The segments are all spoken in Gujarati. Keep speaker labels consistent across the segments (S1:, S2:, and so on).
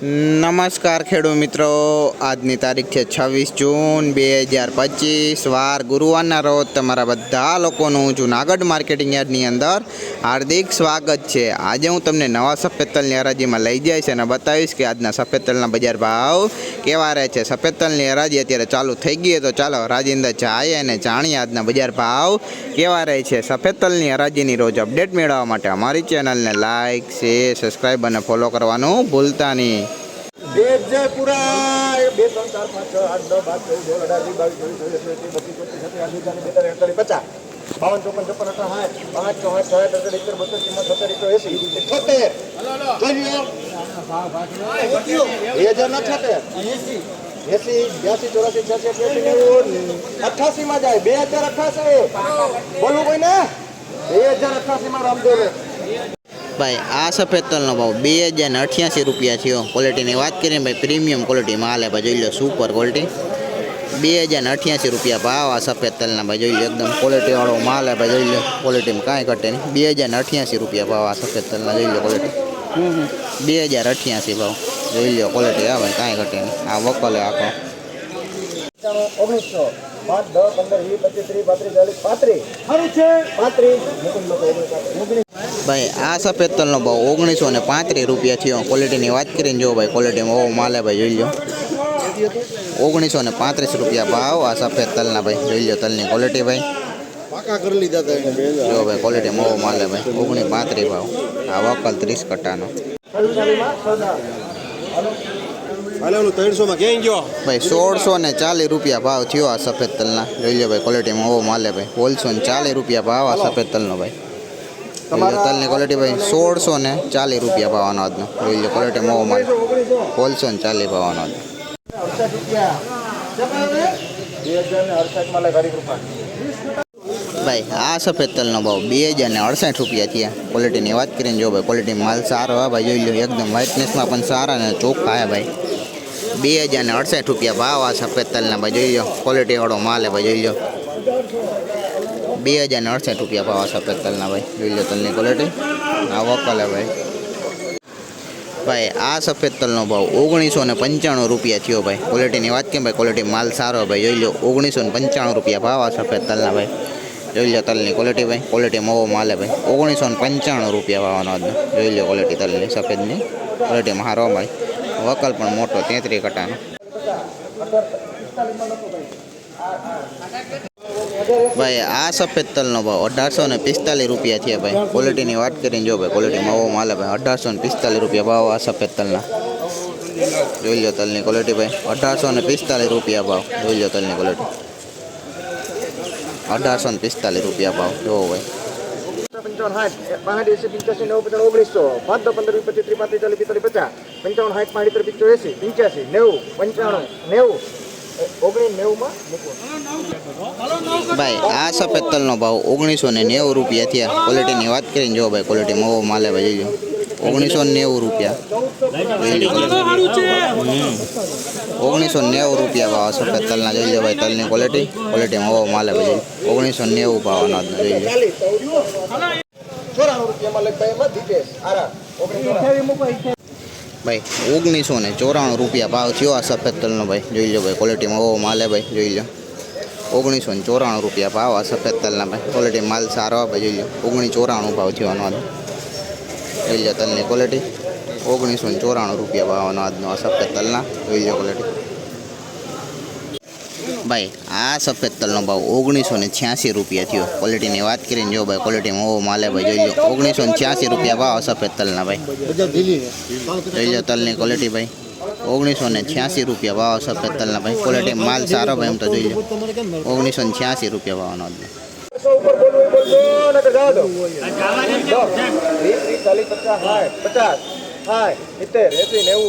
S1: નમસ્કાર ખેડૂત મિત્રો. આજની તારીખ છે છવ્વીસ જૂન બે હજાર પચીસ. વાર ગુરુવારના રોજ તમારા બધા લોકોનું જુનાગઢ માર્કેટિંગ યાર્ડની અંદર હાર્દિક સ્વાગત છે. આજે હું તમને નવા સફેદ તલની હરાજીમાં લઈ જઈશ અને બતાવીશ કે આજના સફેદ તલના બજાર ભાવ કેવા રહે છે. સફેદ તલની હરાજી અત્યારે ચાલુ થઈ ગઈ તો ચાલો હરાજી અંદર જાય અને જાણીએ આજના બજાર ભાવ કેવા રહે છે. સફેદ તલની હરાજીની રોજ અપડેટ મેળવવા માટે અમારી ચેનલને લાઇક શેર સબસ્ક્રાઈબ અને ફોલો કરવાનું ભૂલતા નહીં.
S2: જય પુરા બે, ત્રણ પાંચ, છ, આઠ, નવ, બાર, ચૌદ, સોળ, અઢાર, વીસ, બાવીસ ચોવીસ ચોવીસ એકવીસ બત્રીસ, ચોત્રીસ, છત્રીસ, આઠ ચાલીસ બેતાલીસ અડતાલીસ પચાસ બાવન ચોપન છપ્પન અઠાવન સાઠ પાંચ ચોસઠ સાઠ અડસઠ ઇત્તેર બસો ચુમ્મોતેર સત્તર એકસો એસી બે હજાર ના છોતેર. એસી બ્યાસી, ચોરાસી, છ્યાસી, અઠ્યાસી, નેવું માં જાય. બે હજાર અઠ્ઠાસી બોલું કોઈ ને બે હજાર અઠ્ઠાસી માં રામદેવ.
S1: ભાઈ આ સફેદ તલનો ભાવ બે હજાર ને અઠ્યાસી રૂપિયા થયો. ક્વોલિટીની વાત કરીએ ભાઈ પ્રીમિયમ ક્વોલિટી માલ હે ભાઈ જોઈ લો સુપર ક્વોલિટી બે હજાર ને અઠ્યાસી રૂપિયા ભાવ આ સફેદ તલના ભાઈ જોઈ લો એકદમ ક્વોલિટીવાળો માલ હે ભાઈ જોઈ લો ક્વોલિટીમાં કાંઈ ઘટે નહીં. બે હજાર ને અઠ્યાસી રૂપિયા ભાવ આ સફેદ તલના જોઈ લો ક્વોલિટી બે હજાર અઠ્યાસી ભાવ જોઈ લો ક્વોલિટી આવે કાંઈ ઘટે નહીં. આ વકલ હે આખો.
S2: ઓગણીસો પાંચ દસ પંદર વીસ પચીસ ત્રીસ પાંત્રીસ ચાલીસ પાંત્રીસ. પાંત્રીસ.
S1: ભાઈ આ સફેદ તલનો ભાવ ઓગણીસો ને પાંત્રીસ રૂપિયા થયો. ક્વોલિટીની વાત કરીને જો ભાઈ ક્વોલિટીમાં ઓવો માલે ભાઈ જોઈ લો ઓગણીસો ને પાંત્રીસ રૂપિયા ભાવ આ સફેદ તલના ભાઈ જોઈ લો તલની ક્વોલિટી ભાઈ.
S2: પાકા કરી લીધા હતા એને બે હજાર.
S1: જો ભાઈ ક્વોલિટી મોવો માલે ભાઈ ઓગણીસ પાંત્રીસ ભાવ. આ વકલ ત્રીસ કટ્ટાનો. ભાઈ સોળસો ને ચાલીસ રૂપિયા ભાવ થયો આ સફેદ તલના. જોઈ લો ભાઈ ક્વોલિટીમાં ઓવો માલે ભાઈ. હોલસો ને ચાલીસ રૂપિયા ભાવ આ સફેદ તલનો ભાઈ. તલની ક્વોલિટી ભાઈ સોળસો ને ચાલીસ રૂપિયા પાવાનો આજનો. જોઈ લો ક્વોલિટી મોવો માલ. હોલસો ને ચાલીસ
S2: ભાવવાનો
S1: ભાઈ, આ સફેદ તલનો ભાવ બે હજાર ને અડસઠ રૂપિયા થયા. ક્વોલિટીની વાત કરીને જો ભાઈ ક્વોલિટી માલ સારો હા ભાઈ, જોઈ લો એકદમ વ્હાઇટનેસમાં પણ સારા ને ચોખ્ખા હે ભાઈ. બે હજાર ને અડસઠ રૂપિયા ભાવ આ સફેદ તલના ભાઈ, જોઈ લો. ક્વોલિટીવાળો માલ હે ભાઈ, જોઈ લો. બે હજાર ને અડસઠ રૂપિયા ભાવ છે સફેદ તલના ભાઈ. જોઈ તલની ક્વોલિટી આ વકલ ભાઈ. ભાઈ, આ સફેદ તલનો ભાવ ઓગણીસો ને પંચાણું રૂપિયા થયો ભાઈ. ક્વોલિટીની વાત કેમ ભાઈ? ક્વોલિટી માલ સારો ભાઈ. જોઈ લો, ઓગણીસો ને પંચાણું રૂપિયા ભાવ આ સફેદ તલના ભાઈ. જોઈ લો તલની ક્વોલિટી ભાઈ. ક્વોલિટી મોવો માલે ભાઈ. ઓગણીસો ને પંચાણું રૂપિયા ભાવનો આજનો જોઈ લો ક્વોલિટી તલની, સફેદની. ક્વોલિટીમાં સારો ભાઈ. વકલ પણ મોટો, તેત્રી કટાનો. ભાઈ, આ સફેદ તલનો ભાવ અઢારસો ને પિસ્તાલીસ રૂપિયા થયા ભાઈ. ક્વોલિટીની વાત કરીને જો ભાઈ ક્વોલિટી મોવો માલે ભાઈ. અઢારસો ને પિસ્તાલીસ રૂપિયા ભાવ આ સફેદ તલના. જોઈ લો તલની ક્વોલિટી ભાઈ. અઢારસો ને પિસ્તાલીસ રૂપિયા ભાવ. જોઈ લો તલની ક્વોલિટી અઢારસો ને પિસ્તાલીસ રૂપિયા ભાવ. જોવો ભાઈ.
S2: પંચાવન સાઠ પાંચ એસી પંચ્યાસી, નવ પચાસ ઓગણીસો. પાંચ દસ પંદર પચીસ, ત્રીસ, પાંત્રીસ, ચાલીસ, પિસ્તાલીસ, પચાસ. પંચાવન સાઠ પાંચ ત્રીસ પિત્તોર એસી પંચ્યાસી, નેવું પંચાણું નેવું.
S1: ભાઈ, આ સફેદ તલનો ભાવ ઓગણીસો ને નેવું રૂપિયા થયા. ક્વોલિટીની વાત કરીને જો ભાઈ ક્વોલિટી મોવો માલે ભાઈ જોઈ ઓગણીસો નેવું રૂપિયા. ઓગણીસો નેવું રૂપિયા ભાવ સફેદ તલના, જોઈ લો ભાઈ, તલની ક્વોલિટી ક્વોલિટી મોવો માલે ભાઈ ઓગણીસો નેવું ભાવ અનાજનો જોઈ લો. ભાઈ, ઓગણીસો ને ચોરાણું રૂપિયા ભાવ થયો આ સફેદ તલનો ભાઈ. જોઈ લો ભાઈ ક્વોલિટીમાં ઓવો માલે ભાઈ, જોઈ લો. ઓગણીસો ને ચોરાણું રૂપિયા ભાવ આ સફેદ તલના ભાઈ. ક્વોલિટી માલ સારો ભાઈ, જોઈ લો. ઓગણીસ ચોરાણું ભાવ થયો આનો. જોઈ લો તલની ક્વોલિટી ઓગણીસો ને ચોરાણું રૂપિયા ભાવ આજનો આ સફેદ તલના જોઈ લો ક્વોલિટી ભાઈ, આ સફેદ તલનો ભાવ ઓગણીસો ને છ્યાસી રૂપિયા થયો. ક્વોલિટીની વાત કરીને જો ભાઈ ક્વોલિટીમાં ઓવો માલે ભાઈ, જોઈ લો. ઓગણીસો ને છ્યાસી રૂપિયા ભાવ સફેદ તલના ભાઈ. જોઈ લો તલની ક્વોલિટી ભાઈ. ઓગણીસો ને છ્યાસી રૂપિયા ભાવ સફેદ તલના ભાઈ. ક્વોલિટી માલ સારો ભાઈ, એમ તો જોઈ લો. ઓગણીસો ને છ્યાસી રૂપિયા ભાવનો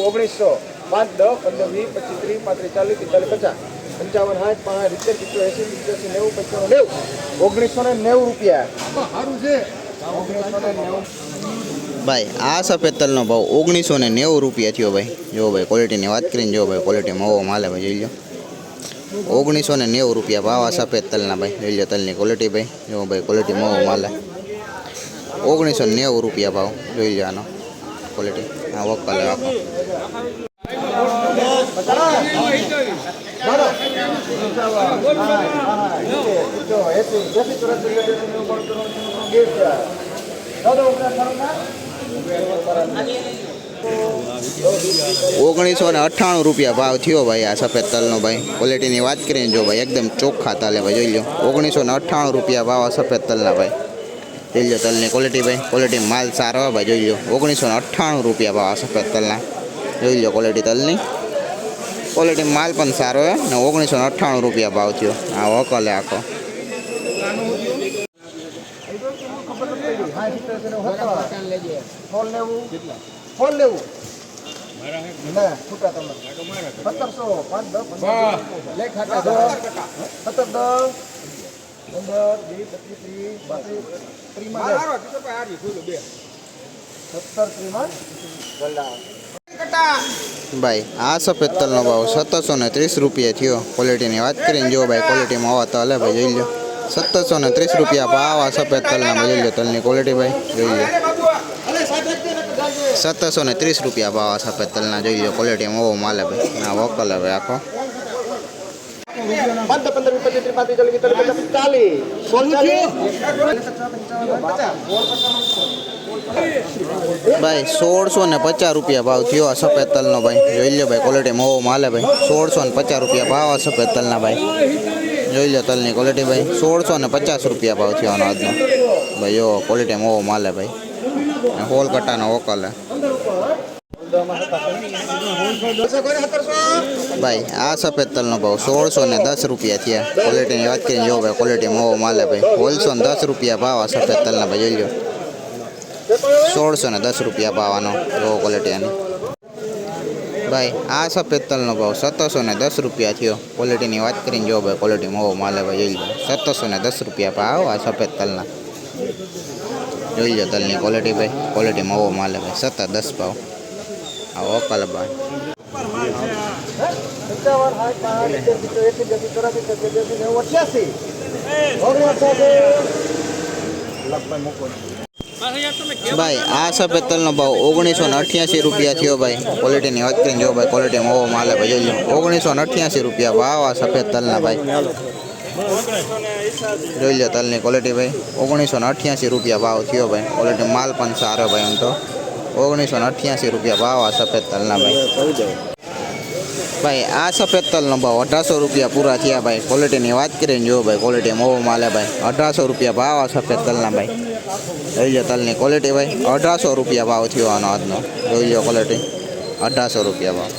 S2: ઓગણીસો પાંચ દસ, પંદર, વીસ, પચીસ, ત્રીસ, પાંત્રીસ, ચાલીસ, પિસ્તાલીસ, પચાસ. પંચાવન સાઠ પાંચ સિત્તેર પિત્તોર એસી પંચ્યાસી નેવું પંચાવન નેવું. ઓગણીસો ને નેવું રૂપિયા. સારું છે. ઓગણીસો ને નેવું.
S1: ભાઈ આ સફેદ તલનો ભાવ ઓગણીસો ને નેવું રૂપિયા થયો ભાઈ. જો ભાઈ ક્વોલિટીની વાત કરીને જો ભાઈ ક્વોલિટી મોવો માલે ભાઈ જોઈ લો. ઓગણીસો ને નેવું રૂપિયા ભાવ આ સફેદ તલના ભાઈ. જોઈ લો તલની ક્વોલિટી ભાઈ. જો ભાઈ ક્વોલિટી મોવો માલે. ઓગણીસો ને નેવું રૂપિયા ભાવ. જોઈ લો આનો ક્વોલિટી આ વકલ આખો ઓગણીસો ને અઠ્ઠાણું રૂપિયા ભાવ થયો ભાઈ આ સફેદ તલનો ભાઈ. ક્વોલિટીની વાત કરીને જો ભાઈ એકદમ ચોખ્ખા તાલે ભાઈ, જોઈ લો ઓગણીસો ને અઠ્ઠાણું રૂપિયા ભાવ આ સફેદ તલના ભાઈ. જોઈ લો તલની ક્વોલિટી ભાઈ. ક્વોલિટી માલ સારો હોય ભાઈ, જોઈ લો ઓગણીસો ને અઠ્ઠાણું રૂપિયા ભાવ આ સફેદ તલના. જોઈ લો ક્વોલિટી તલની. ક્વોલિટી માલ પણ સારો હોય ને ઓગણીસો ને અઠ્ઠાણું રૂપિયા ભાવ થયો. આ વકલે આખો.
S2: સત્તર ત્રીમાં
S1: ભાઈ, આ સફેદ તલનો ભાવ સત્તરસો ને ત્રીસ રૂપિયા થયો. ક્વોલિટીની વાત કરીને જો ભાઈ ક્વોલિટીમાં તલ હલે ભાઈ, જોઈ લો સત્તરસો ને ત્રીસ રૂપિયા ભાવ આ સફેદ તલના ભાઈ, જોઈ લો તલની ક્વોલિટી ભાઈ, જોઈ લો સત્તરસો ને ત્રીસ રૂપિયા ભાવ આ સફેદ તલના, જોઈ લો ક્વોલિટીમાં હોવો માલે ભાઈ. આ વોકલ હવે આખો.
S2: પંદર પંદર પચીસ ત્રીસ પાંત્રીસ ચાલીસ પિસ્તાલીસ ચાલીસ
S1: ભાઈ, સોળસો ને પચાસ રૂપિયા ભાવ થયો આ સફેદ તલનો ભાઈ. જોઈ લો ભાઈ ક્વોલિટીમાં ઓવો માલે ભાઈ. સોળસો ને પચાસ રૂપિયા ભાવ આ સફેદ તલના ભાઈ. જોઈ લો તલની ક્વોલિટી ભાઈ. સોળસો ને પચાસ રૂપિયા ભાવ થયો આજનો. ભાઈ જો ક્વોલિટીમાં ઓવો માલે ભાઈ. હોલ કટાનો ઓકલ હે. ભાઈ, આ સફેદ તલનો ભાવ સોળસો ને દસ રૂપિયા થયા. ક્વોલિટીની વાત કરીને જો ભાઈ ક્વોલિટી મોવો માલે ભાઈ. હોલસો ને દસ રૂપિયા ભાવ આ સફેદ તલના ભાઈ, જોઈ લો. સોળસો ને દસ રૂપિયા ભાવ આનો એવો ક્વોલિટી આની. ભાઈ, આ સફેદ તલનો ભાવ સત્તરસો ને દસ રૂપિયા થયો. ક્વોલિટીની વાત કરીને જો ભાઈ ક્વોલિટી મોવો માલે ભાઈ, જોઈ લો. સત્તરસો ને દસ રૂપિયા ભાવ આ સફેદ તલના. જોઈ લો તલની ક્વોલિટી ભાઈ ક્વોલિટી મોવો માલે ભાઈ, સત્તર દસ ભાવ. આ કલબા. ભાઈ, આ સફેદ તલનો ભાવ ઓગણીસો ને અઠ્યાસી રૂપિયા થયો ભાઈ. ક્વોલિટીની વાત કરીને જો ભાઈ ક્વોલિટી ઓવો માલે ભાઈ, જોઈ ઓગણીસો ને અઠ્યાસી રૂપિયા ભાવ આ સફેદ તલના ભાઈ. જોઈ લો તલની ક્વોલિટી ભાઈ. ઓગણીસો ને અઠ્યાસી રૂપિયા ભાવ થયો ભાઈ. ક્વોલિટી માલ પણ સારો ભાઈ એમ તો. ઓગણીસો ને અઠ્યાસી રૂપિયા ભાવ, આ સફેદ તલના ભાઈ. ભાઈ, આ સફેદ તલનો ભાવ અઢારસો રૂપિયા પૂરા થયા ભાઈ. ક્વોલિટીની વાત કરીને જો ભાઈ ક્વોલિટી મોવો માલે ભાઈ. અઢારસો રૂપિયા ભાવ, આ સફેદ તલના ભાઈ. જોઈ લો તલની ક્વોલિટી ભાઈ. અઢારસો રૂપિયા ભાવ થયો આનો આજનો. જોઈ લો ક્વોલિટી અઢારસો રૂપિયા ભાવ.